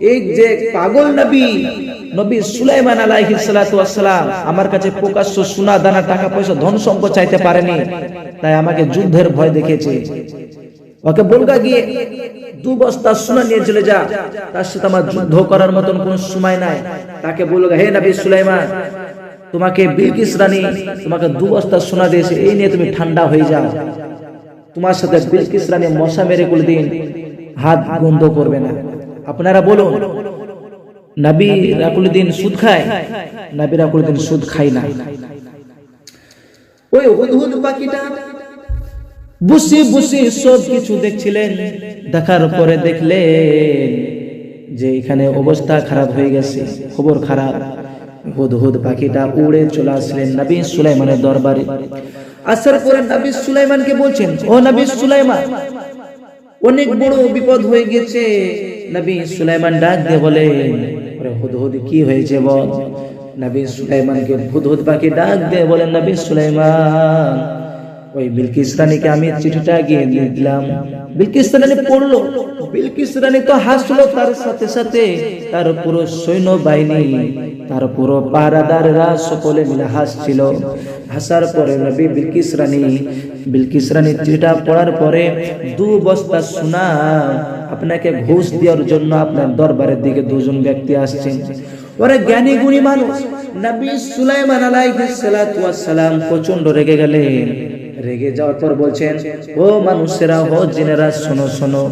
এই যে পাগল নবী নবী সুলাইমান আলাইহিস সালাতু ওয়াসসালাম আমার কাছে প্রকাশ্য সোনা, দানা, টাকা, পয়সা, ধন সম্পদ চাইতে পারেনি, তাই আমাকে যুদ্ধের ভয় দেখিয়েছে। ওকে বলগা গিয়ে, দু বস্তা সোনা নিয়ে চলে যা, তার সাথে আমার যুদ্ধ করার মতন কোনো সময় নাই। তাকে বলগা, হে নবী সুলাইমান, তোমাকে বিলকিস রানী, তোমাকে দু বস্তা সোনা দিয়েছে, এই নিয়ে তুমি ঠান্ডা হয়ে যাও। তোমার সাথে বিলকিস রানী মশা মেরে কোনদিন হাত বন্ধ করবে না। আপনারা বলুন, নবী রাকুলুদ্দিন সুদ খায়, নবী রাকুলুদ্দিন সুদ খায় না। ওই হুদহুদ পাখিটা বুসি বুসি সব কিছু দেখছিলেন, দেখার পরে দেখলেন যে এখানে অবস্থা খারাপ হয়ে গেছে, খবর খারাপ। হুদহুদ পাখিটা উড়ে চলে আসলেন নবী সুলাইমানের দরবারে। আসার পরে নবী সুলাইমানকে বলছেন, ও নবী সুলাইমান, অনেক বড় বিপদ হয়ে গেছে নবী সুলাইমান ডাক দিয়ে ওরে হুদহুদ, কি হয়েছে বল? নবী সুলাইমানকে হুদহুদ পাখি ডাক দিয়ে বলেন নবী সুলাইমান ওই বিলকিস রানীকে আমি চিঠিটা গিয়ে দিয়ে দিলাম। বিলকিস রানী পড়ল। বিলকিস রানী তো হাসলো, তার সাথে সাথে তার পুরো সৈন্য বাহিনী তার পুরো পাহারাদাররা সকলে মিলে হাসছিল। হাসার পরে নবী বিলকিস রানী বিলকিস রানী চিঠিটা পড়ার পরে দু বস্তা সোনা আপনাকে ঘুষ দেওয়ার জন্য আপনার দরবারের দিকে দুজন ব্যক্তি আসছেন ওরা জ্ঞানী, গুণী মানুষ। নবী সুলাইমান আলাইহিস সালাতু ওয়াস সালাম প্রচণ্ড রেগে গেলেন। রেগে যাওয়ার পর বলছেন, ও মানুষেরা, ও জিনেরা, শোনো শোনো,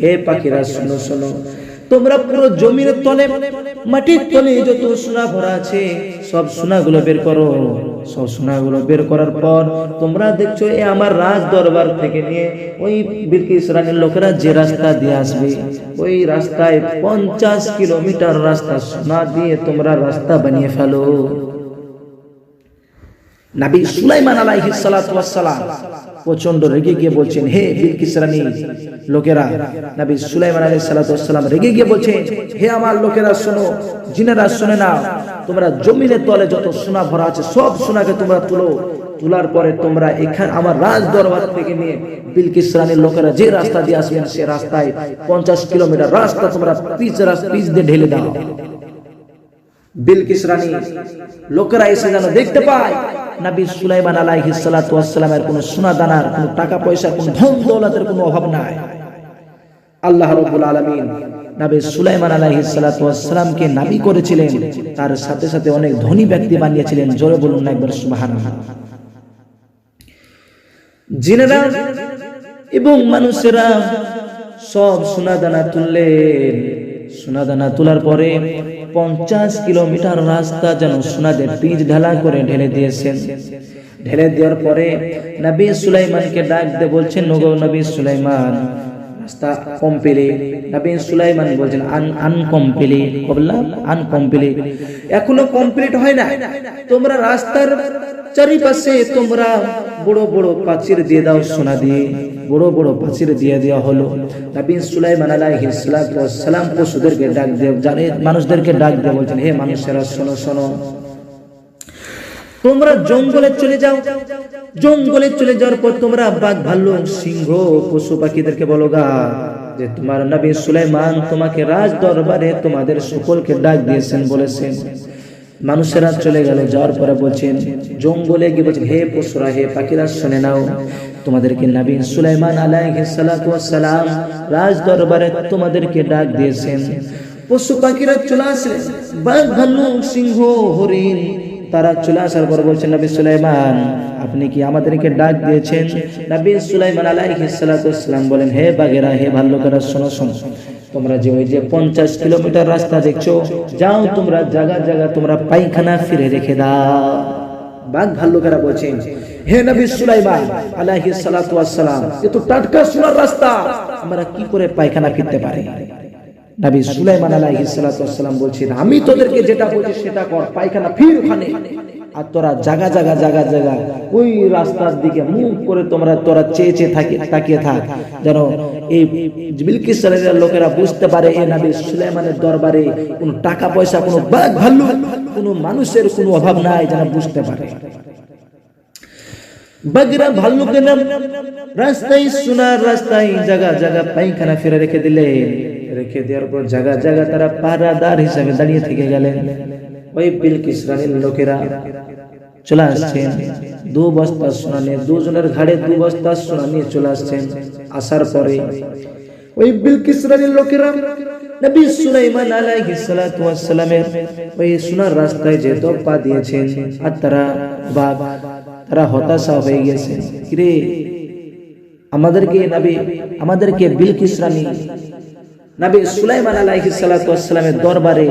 হে পাখিরা, শোনো শোনো, তোমরা পুরো জমির তলে, মাটির তলে যত সোনা ভরা আছে, সব সোনাগুলো বের করো। সব সোনাগুলো বের করার পর তোমরা দেখছ, এ আমার রাজ দরবার থেকে নিয়ে ওই বিলকিস রানীর লোকেরা যে রাস্তা দিয়ে আসবে, ওই রাস্তায় পঞ্চাশ কিলোমিটার রাস্তা সোনা দিয়ে তোমরা রাস্তা বানিয়ে ফেলো। নবী সুলাইমান ওয়াস সালাম প্রচণ্ড রেগে গিয়ে বলছেন, হে বিলকিস রানী লোকেরা, নবী সুলাইমান ওয়াস সালাম রেগে গিয়ে বলছেন, হে আমার লোকেরা শোনো, জিনেরা শুনে নাও, তোমরা জমিনের তলে যত সোনা ভরা আছে, সব সোনাকে তোমরা তুলো। তোলার পরে তোমরা এখানে, আমার রাজ দরবার থেকে নিয়ে বিলকিস রানীর লোকেরা যে রাস্তা দিয়ে আসবেন, সে রাস্তায় পঞ্চাশ কিলোমিটার রাস্তা তোমরা পিচ রাস্তা, পিচ দিয়ে ঢেলে দাও। বিলকিস রানী লোকেরা এসে যেন দেখতে পায় নবী সুলাইমান আলাইহিস সালাতু ওয়াস সালামের কোনো সোনা দানার কোনো টাকা পয়সা কোনো ধন দৌলতের কোনো অভাব নাই। আল্লাহ রাব্বুল আলামিন নবী সুলাইমান আলাইহিস সালাতু ওয়াস সালামকে নবী করেছিলেন। তার সাথে সাথে অনেক ধনী ব্যক্তি বানিয়েছিলেন। জোরে বলুন না একবার সুবহানাল্লাহ। জিনেরা এবং মানুষেরা সব সোনা দানা তুললেন। সোনা দানা তোলার পরে পঞ্চাশ কিলোমিটার রাস্তা যেন সোনাদের পিচ ঢালা করে ঢেলে দিয়েছেন। ঢেলে দেওয়ার পরে নবী সুলাইমানকে ডাক দিয়ে বলছেন নগো নবী সুলাইমান, রাস্তা সুলাইমান বলছেন, আন এখনও কমপ্লিট হয় না। তোমরা রাস্তার চারিপাশে তোমরা বড় বড় প্রাচীর দিয়ে দাও সোনা দিয়ে। বড় বড় প্রাচীর দিয়ে দেওয়া হলো। নবী সুলাইমান আলাইহিস সালাতু ওয়াস সালাম পশুদেরকে ডাক দিয়ে জানে, মানুষদেরকে ডাক দিয়ে বলছেন, হে মানুষেরা, শোনো শোনো। তোমরা জঙ্গলে চলে যাও। জঙ্গলে চলে যাওয়ার পর তোমরা বাঘ, ভাল্লুক, সিংহ, পশু পাখিদেরকে বলো গা, যে তোমার নবী সুলাইমান তোমাকে রাজ দরবারে তোমাদের সকলকে ডাক দিয়েছেন বলেছেন। মানুষেরা চলে গেল, যাওয়ার পরে বলছেন, জঙ্গলে গিয়ে বলছেন, হে পশুরা, হে পাখিরা, শুনে নাও। তোমাদেরকে নবী সুলাইমান আলাইহিস সালাতু ওয়াস সালাম রাজ দরবারে তোমাদেরকে ডাক দিয়েছেন। পশু পাখিরা চলে আসলেন বাঘ, ভাল্লুক, সিংহ, হরিণ, তারা চলে আসার পর বলছেন, নবী সুলাইমান, আপনি কি আমাদেরকে ডাক দিয়েছেন? নবী সুলাইমান আলাইহিস সালাতু ওয়াস সালাম বলেন, হে বাঘেরা, হে ভাল্লুকেরা, শোনো শোনো, তোমরা যে ওই যে পঞ্চাশ কিলোমিটার রাস্তা দেখছ, যাও তোমরা জায়গা জায়গা তোমরা পায়খানা ফিরে রেখে দাও। বাঘ ভাল্লুকেরা বলছেন, হে নবী সুলাইমান আলাইহিস সালাতু ওয়াস সালাম এ টাটকা সোনার রাস্তা, আমরা কি করে পায়খানা ফিরতে পারি? নবী সুলাইমান আলাইহিস সালাতু ওয়াস সালাম বলছেন, আমি তোদেরকে যেটা বলছি সেটা কর, পায়খানা ফির ওখানে। আর তোরা জায়গা জায়গা জায়গা জায়গা ওই রাস্তার দিকে মুখ করে তোমরা, তোরা চেয়ে চেয়ে থাকি, তাকিয়ে থাক, যেন এই বিলকিস লোকেরা বুঝতে পারে এই নবী সুলাইমানের দরবারে কোনো টাকা পয়সা, কোনো বাঘ ভাল্লুক কোনো মানুষের কোনো অভাব নাই যেন বুঝতে পারে। বাগরা ভাল্লুকের নাম, রাস্তায় সোনার রাস্তায় জায়গা জায়গা পায়খানা ফিরে রেখে দিলেন রেখে দেওয়ার পর জায়গা জায়গা তারা পাহারাদার হিসাবে দাঁড়িয়ে থেকে গেলেন। ওই বিলকিস রানীর লোকেরা চলে আসছেন। দু বস্তা সোনা নিয়ে, দুজনের ঘাড়ে দু বস্তা সোনা নিয়ে চলে আসছেন। আসার পরে ওই বিলকিস রানীর লোকেরা নবী সুলাইমান আলাইহিস সালাতু ওয়াস সালামের ওই সোনার রাস্তায় যে পা দিয়েছেন, আর তারা বা তারা হতাশা হয়ে গেছে। কিরে? আমাদেরকে নবী, আমাদেরকে বিলকিস রানী, নবী সুলাইমান আলাইহিস সালাতু ওয়াস সালামের দরবারে